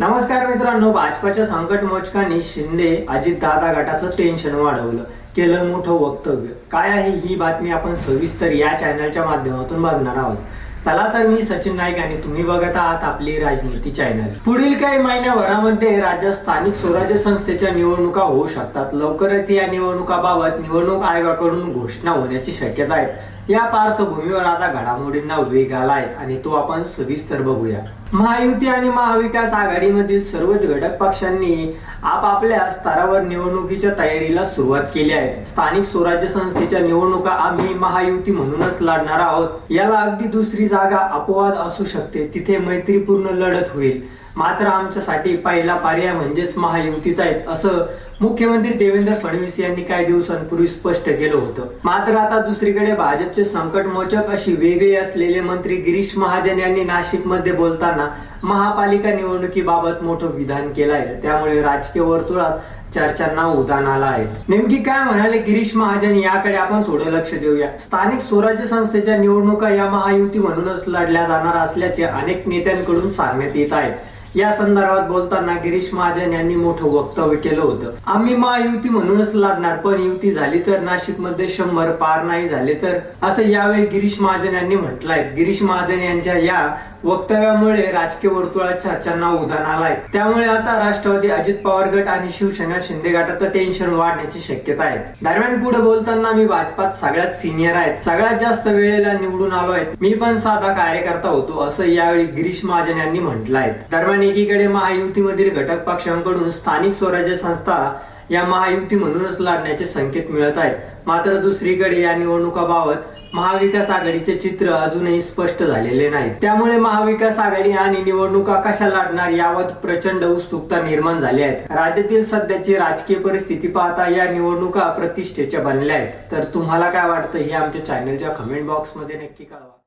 नमस्कार मित्रांनो भाजपाच्या संकट मोचकांनी शिंदे अजितदादा गटाचं टेन्शन वाढवलं. केलं मोठं वक्तव्य. काय आहे ही बातमी आपण सविस्तर या चॅनलच्या माध्यमातून बघणार आहोत. चला तर मी सचिन नाईक आणि तुम्ही बघत आहात आपली राजनीती चॅनल पुढील काही महिन्याभरामध्ये राज्यात स्थानिक स्वराज्य संस्थेच्या निवडणुका होऊ शकतात. लवकरच या निवडणुकाबाबत निवडणूक आयोगाकडून घोषणा होण्याची शक्यता आहे. या पार्श्वभूमीवर आता घडामोडींना वेग आला आहे आणि तो आपण सविस्तर बघूया. महायुती आणि महाविकास आघाडीमधील सर्वच घटक पक्षांनी आपापल्या स्तरावर निवडणुकीच्या तयारीला सुरुवात केली आहे. स्थानिक स्वराज्य संस्थेच्या निवडणुका आम्ही महायुती म्हणूनच लढणार आहोत. याला अगदी दुसरी जागा अपवाद असू शकते. तिथे मैत्रीपूर्ण लढत होईल. मात्र आमच्यासाठी पहिला पर्याय म्हणजेच महायुतीचा आहे असं मुख्यमंत्री देवेंद्र फडणवीस यांनी काही दिवसांपूर्वी स्पष्ट केलं होतं. मात्र आता दुसरीकडे भाजपचे संकटमोचक अशी वेगळी असलेले मंत्री गिरीश महाजन यांनी नाशिकमध्ये बोलताना महापालिका निवडणुकीबाबत मोठं विधान केलं आहे त्यामुळे राजकीय वर्तुळात चर्चांना उदाहरण आला आहे. नेमकी काय म्हणाले गिरीश महाजन याकडे आपण थोडं लक्ष देऊया. स्थानिक स्वराज्य संस्थेच्या निवडणुका या महायुती म्हणूनच लढल्या जाणार असल्याचे अनेक नेत्यांकडून सांगण्यात येत आहेत या संदर्भात बोलताना गिरीश महाजन यांनी मोठं वक्तव्य केलं होतं. आम्ही महायुती म्हणूनच लढणार पण युती झाली तर नाशिकमध्ये शंभर पार नाही झाले तर? असं यावेळी गिरीश महाजन यांनी म्हटलंय. गिरीश महाजन यांच्या या वक्तव्यामुळे राजकीय वर्तुळात चर्चांना उधाण आलाय. त्यामुळे आता राष्ट्रवादी अजित पवार गट आणि शिवसेना शिंदे गटाचं टेन्शन वाढण्याची शक्यता आहे. दरम्यान पुढे बोलताना मी भाजपात सगळ्यात सिनियर आहेत. सगळ्यात जास्त वेळेला निवडून आलो आहे मी पण साधा कार्यकर्ता होतो असं यावेळी गिरीश महाजन यांनी म्हटलं आहे दरम्यान एकीकडे महायुतीमधील घटक पक्षांकडून स्थानिक स्वराज्य संस्था या महायुती म्हणूनच लढण्याचे संकेत मिळत आहेत. मात्र दुसरीकडे या निवडणुकाबाबत महाविकास आघाडीचे चित्र अजूनही स्पष्ट झालेले नाही त्यामुळे महाविकास आघाडी आणि निवडणुका कशा लढणार यावर प्रचंड उत्सुकता निर्माण झाली आहे. राज्यातील सध्याची राजकीय परिस्थिती पाहता या निवडणुका प्रतिष्ठेच्या बनल्या आहेत. तर तुम्हाला काय वाटतं हे आमच्या चॅनलच्या कमेंट बॉक्समध्ये नक्की कळवा.